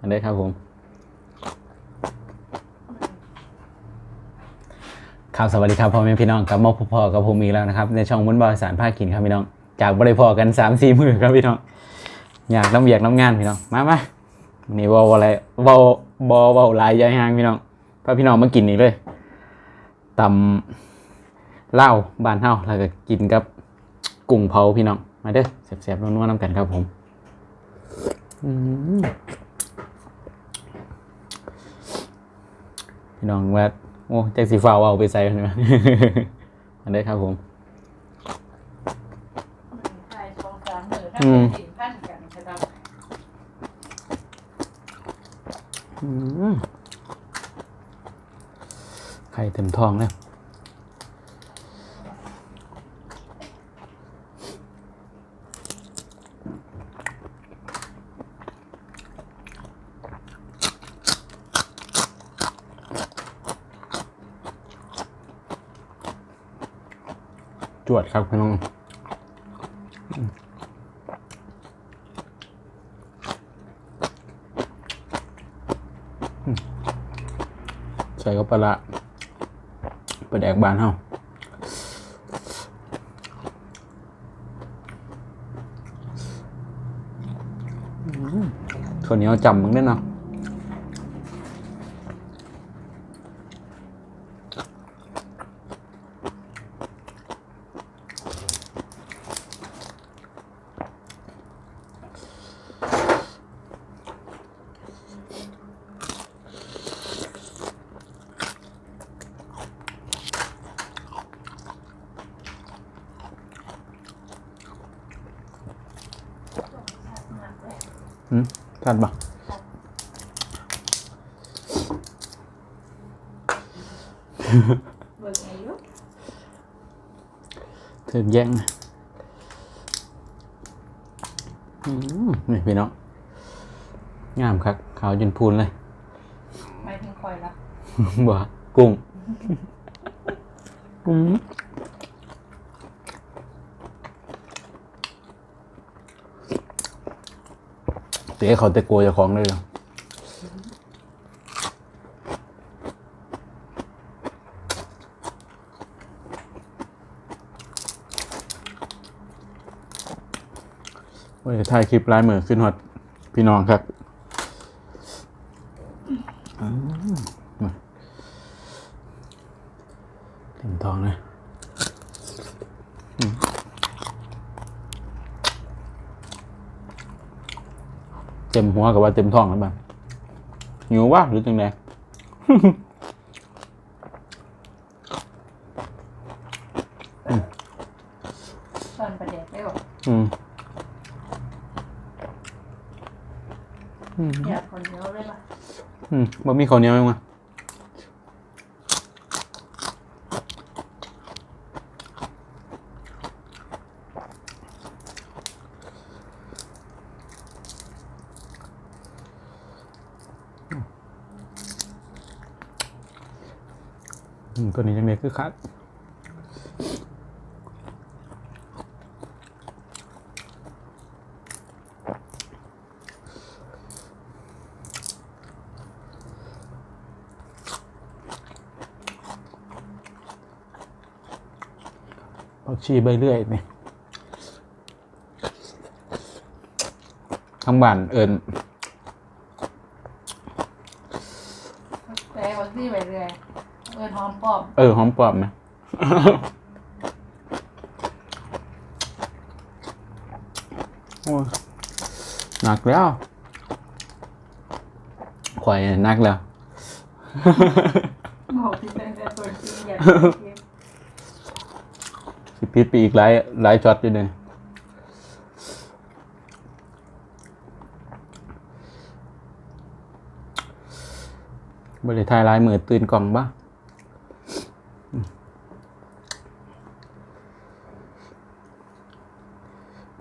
อันนี้ครับผม ครับสวัสดีครับพ่อแม่พี่น้องกับมาพบพ่อกับผมอีกแล้วนะครับ ในช่องมุนบอยสารภาคกินครับพี่น้อง จากบริพอกันสามสี่มือครับพี่น้อง อยากน้ำเบียกน้ำงานพี่น้อง มามานี่เวอลอะไรเวอลบอเวอลลายยายห่างพี่น้องพาพี่น้องมากินนี่เลยตำเหล้าบานเฮาแล้วก็กินกับกุ้งเผาพี่น้อง มาเด้อแซ่บๆนัวๆน้ำกันครับผม อืม พี่น้องว่าโอ้แจ็คสีฟ้าเอาไปใส่กันไหมมาเด้อครับผม ใช่สองสามหมื่นอืมสิบพันกันครับอืมไข่เต็มท้องเลย จวดครับพี่น้องใส่กับปลาปลาแดกบานเฮาอืมข้าวเหนียวจำมึงได้เนาะ อืม ทันปะเบิกอายุถึงแย่งนะอืมนี่พี่น้องงามครับขาวจนพูนเลยไม่ถึงคอยละบ่กุ้งอืม เตะเขาเตะโกยเจ้าของเลยเหรอวันนี้ถ่ายคลิปลายมือขึ้นหอดพี่น้องครับอืมมาเต็มท้องเลยอืมเต็มหัวกับว่าเต็มท้องแล้วบ้างหิวว่าหรือจังไงตอนประเด็กได้บอกอืมอยากคนเดียวเลยป่ะอืมบ่มีข้าวเหนียวยังมา ตัวนี้ยังเด็กคือคัดผักชีใบเลื่อยนี่ทั้งบ้านเอิญ แต่วันที่ไปเรื่อยเออหอมปอบ เออหอมปลอมนะโอ้หนักแล้วข่อยหนักแล้วบอกที่เป็นแต่ตัวจริงอยากสิพิษไปอีกหลายหลายช็อตอยู่เนี่ยบริทายลายมือตื่นกล่องบ้า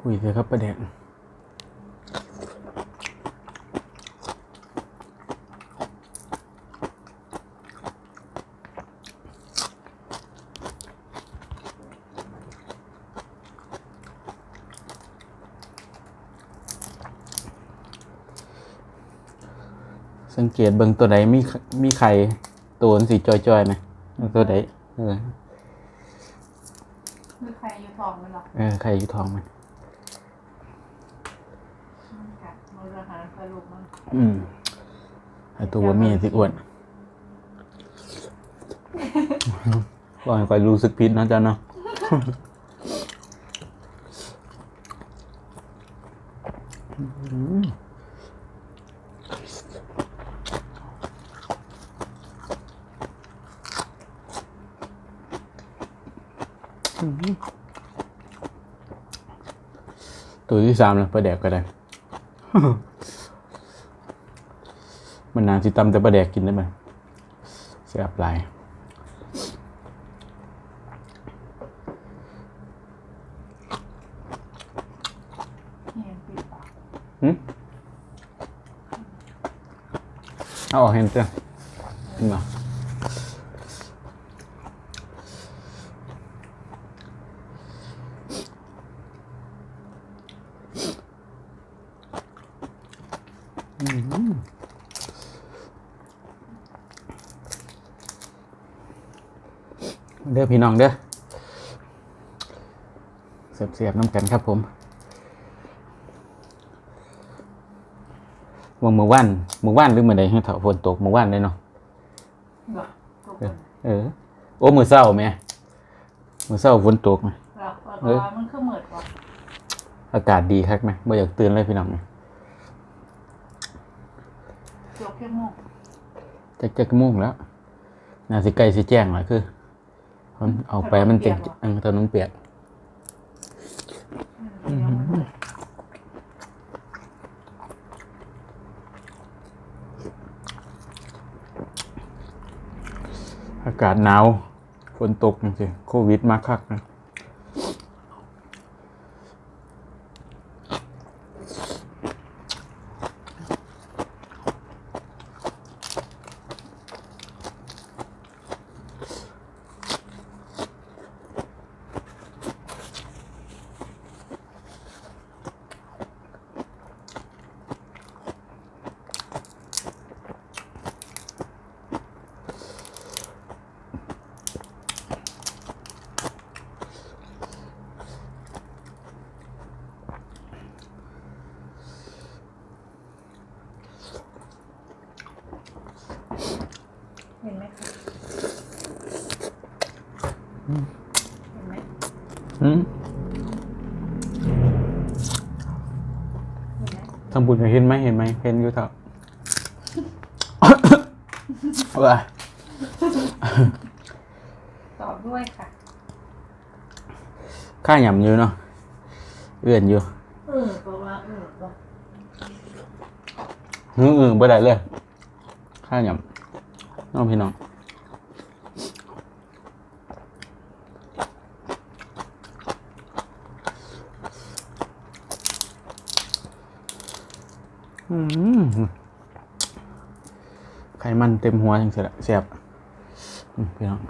คุยเลยครับประเด็นสังเกตเบิ่งตัวใดมีมีไข่ตัวมันสีจอยๆไหมตัวใดเออมีใครอยู่ท้องมันหรอเออไข่อยู่ท้องมันมัน กัดมันจะหาสรุปมันอืมไอตัวบ่มีสิอ้วนว่าให้คอยรู้สึกผิดนะจ๊ะเนาะตัวที่สามแล้วปลาแดกก็ได้ มันนานสิตำแต่ปลาแดกกินได้ไหมเสียบหลายเห็นปิดปากหึเอาออกเห็นเจ้ะขึ้นมาอื อพี่น้องเด้อเสียบๆน้ำกันครับผมว่าเมื่อวานเมื่อวานหรือเมื่อใดให้เถาฝนตกเมื่อวานเลยเนาะหรอทุกคนเออ โอ้มือเศร้าไหมมือเศร้าฝนตกไหมหรอเพราะว่ามันคือเหมือดกว่าอากาศดีคักไหมไม่อยากตื่นเลยพี่น้องไหมจบแค่โมงจะจะโมุ่งแล้วน่าสิใกล้สิแจ้งแล้วคือ มันเอาไปมันเต็มเออถนนเปียกอืมเดี๋ยวมันมืดอากาศหนาวฝนตกจริงๆโควิดมาคักนะเห็นไหมคะเห็นไหม อืม เห็นไหม ทำบุญกับเห็นไหมเห็นไหมเห็นอยู่เถอะว่าตอบด้วยค่ะข้าหยำอยู่เนาะเอื่อนอยู่เออเพราะว่าเออบอกหื้ออือบ่ได้เลยข้าหยำน้องพี่น้อง ไขมันเต็มหัวจังเสียเสียบอืมพี่น้อง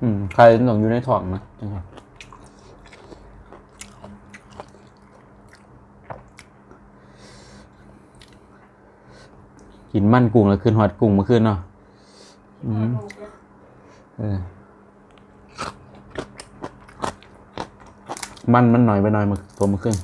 อืมใครหลงอยู่ในท้องนะจังหวะกินมันกุ้งแล้วขึ้นหอดกุ้งเมาขึ้นเนาะอืม มันมันหน่อยไปหน่อยมาตัวมาขึ้น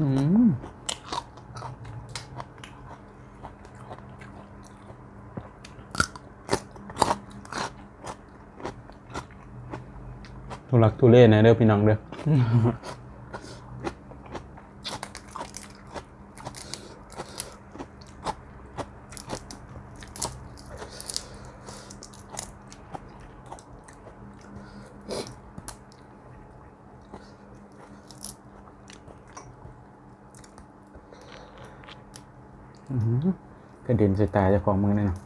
อืมทุลักทุเลนะเด้อพี่น้องเด้อ กระเด็นใส่ตาเจ้าของมึงเนี่ยนะ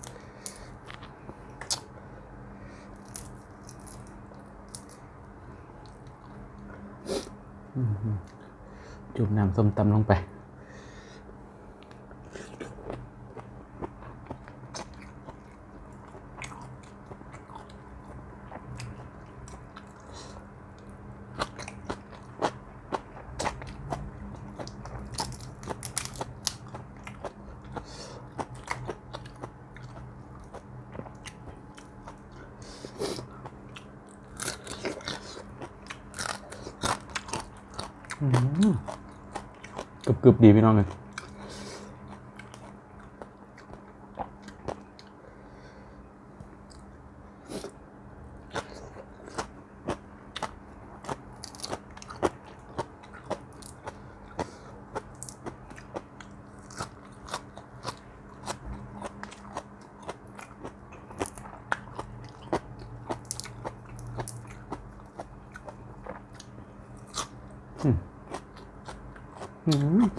อื้อหือจุ่มน้ำส้มตำลงไป กรึบกรึบๆดีพี่น้องเลย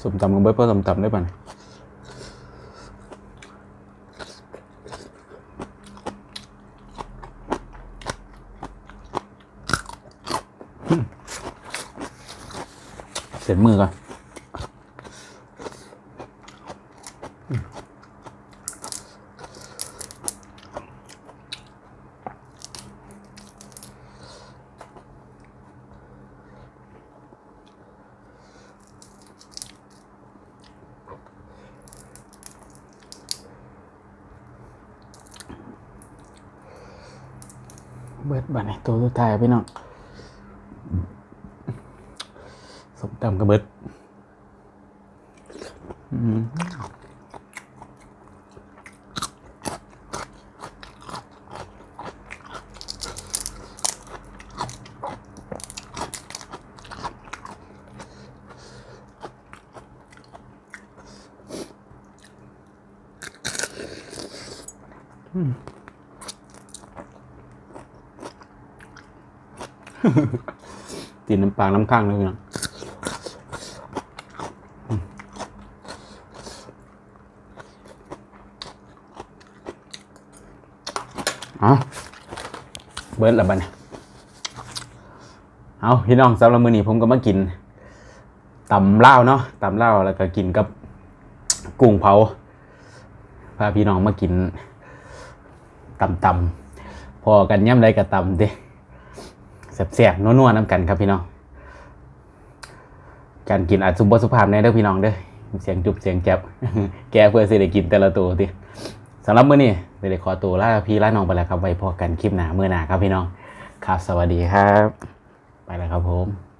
สมตำกับเบิร์ดเพื่อสมตำได้ป่ะเนี่ยเสร็จมือก่อน บิดบ้านนี่ยตัวสุดท้ายพี่น้องสมตำกระเบิดอืม ตีนน้ำปลาน้ำข้างเลยน้องอืมเอาเบิร์ดละบันเอาพี่น้องสำหรับมือนี้ผมก็มากินตำเหล่าเนาะตำเหล่าแล้วก็กินกับกุ้งเผาพาพี่น้องมากินตำตำพอกันย่ำไรกับตำเด้ แสบๆนัวๆน้ำกันครับพี่น้องการกินอาจสุบสุภาพในเด้อพี่น้องเด้อเสียงจุบเสียงแจ็บแกเพื่อสิได้กินแต่ละตัวติสำหรับมื้อนี้เดี๋ยวขอตัวลาพี่ลาน้องไปแล้วครับไว้พอกันคลิปหน้าเมื่อหน้าครับพี่น้องครับ สวัสดีครับ ไปแล้วครับผม